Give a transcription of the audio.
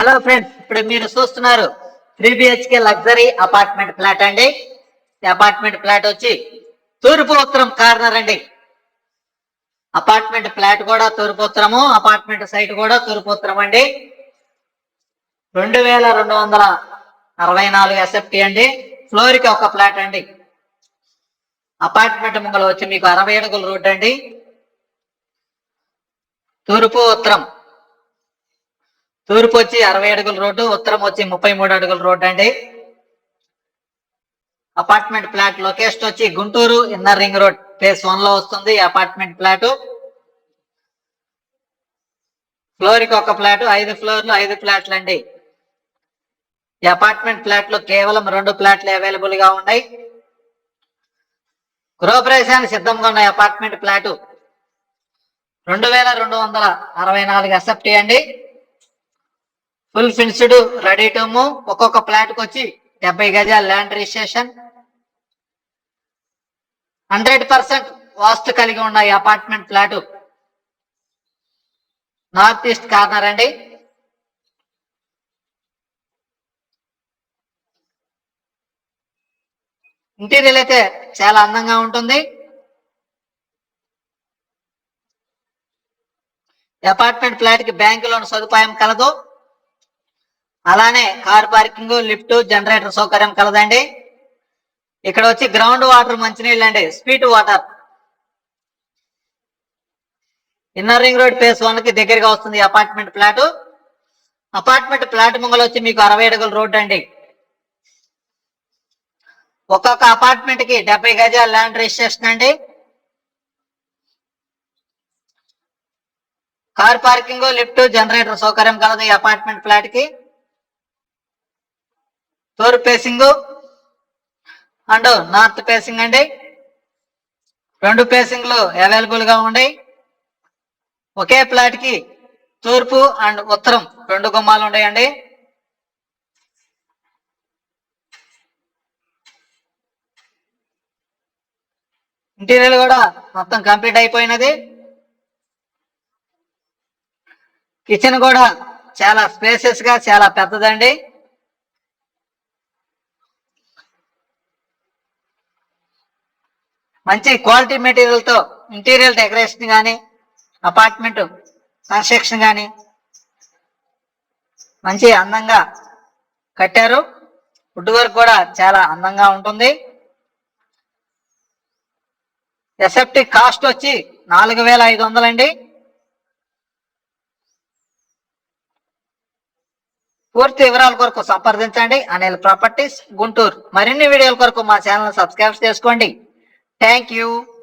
Hello friends ఇప్పుడు మీరు చూస్తున్నారు three BHK luxury apartment flat అండి. అపార్ట్మెంట్ ఫ్లాట్ వచ్చి తూర్పు ఉత్తరం కార్నర్ అండి. అపార్ట్మెంట్ ఫ్లాట్ కూడా తూర్పు ఉత్తరము అపార్ట్మెంట్ సైట్ కూడా తూర్పు ఉత్తరం అండి. రెండు వేల రెండు వందల అరవై నాలుగు ఎస్ఎఫ్టీ అండి. ఫ్లోర్కి ఒక ఫ్లాట్ అండి. అపార్ట్మెంట్ ముంగల వచ్చి మీకు అరవై అడుగుల రోడ్ అండి. తూర్పు ఉత్తరం తూర్పు వచ్చి అరవై అడుగుల రోడ్డు ఉత్తరం వచ్చి ముప్పై మూడు అడుగుల రోడ్డు అండి. అపార్ట్మెంట్ ఫ్లాట్ లొకేషన్ వచ్చి Guntur inner ring road phase వన్లో వస్తుంది అపార్ట్మెంట్ ఫ్లాట్. ఫ్లోర్కి ఒక ఫ్లాట్ ఐదు ఫ్లోర్లు ఐదు ఫ్లాట్లు అండి. ఈ అపార్ట్మెంట్ ఫ్లాట్లో కేవలం రెండు ఫ్లాట్లు అవైలబుల్గా ఉన్నాయి. గృహప్రవేశానికి సిద్ధంగా ఉన్నాయి అపార్ట్మెంట్ ఫ్లాట్ రెండు వేల రెండు వందల అరవై నాలుగు ఎస్ఎఫ్టీ అండి. Full finished ready to move. ఒక్కొక్క ప్లాట్కి వచ్చి డెబ్బై గజాల land registration. Hundred percent vastu కలిగి ఉన్న ఈ apartment flat north east corner అండి. ఇంటీరియర్ అయితే చాలా అందంగా ఉంటుంది. అపార్ట్మెంట్ ఫ్లాట్కి బ్యాంకు లోన్ సదుపాయం కలదు. అలానే కార్ పార్కింగ్ లిఫ్ట్ జనరేటర్ సౌకర్యం కలదండి. ఇక్కడ వచ్చి గ్రౌండ్ వాటర్ మంచినీళ్ళు అండి. Sweet water. Inner ring road phase వన్కి దగ్గరగా వస్తుంది అపార్ట్మెంట్ ఫ్లాట్. అపార్ట్మెంట్ ఫ్లాట్ ముంగలు వచ్చి మీకు అరవై అడుగుల రోడ్ అండి. ఒక్కొక్క అపార్ట్మెంట్కి డెబ్బై గజాల ల్యాండ్ రిజిస్ట్రేషన్ అండి. కార్ పార్కింగ్ లిఫ్ట్ జనరేటర్ సౌకర్యం కలదు ఈ అపార్ట్మెంట్ ఫ్లాట్కి. తూర్పు ఫేసింగ్ అండ్ నార్త్ ఫేసింగ్ అండి. రెండు ఫేసింగ్లు అవైలబుల్గా ఉన్నాయి. ఒకే ప్లాట్కి తూర్పు అండ్ ఉత్తరం రెండు గుమ్మాలు ఉన్నాయండి. ఇంటీరియర్ కూడా మొత్తం కంప్లీట్ అయిపోయినది. కిచెన్ కూడా చాలా స్పేసెస్గా చాలా పెద్దదండి. మంచి క్వాలిటీ మెటీరియల్తో ఇంటీరియర్ డెకరేషన్ కానీ అపార్ట్మెంట్ కన్స్ట్రక్షన్ కానీ మంచి అందంగా కట్టారు. వుడ్ వర్క్ కూడా చాలా అందంగా ఉంటుంది. ఎస్ఎఫ్టి కాస్ట్ వచ్చి నాలుగు వేల ఐదు వందలండి పూర్తి వివరాల కొరకు సంప్రదించండి. అనిల్ ప్రాపర్టీస్ గుంటూరు. మరిన్ని వీడియోల కొరకు మా ఛానల్ సబ్స్క్రైబ్ చేసుకోండి. Thank you.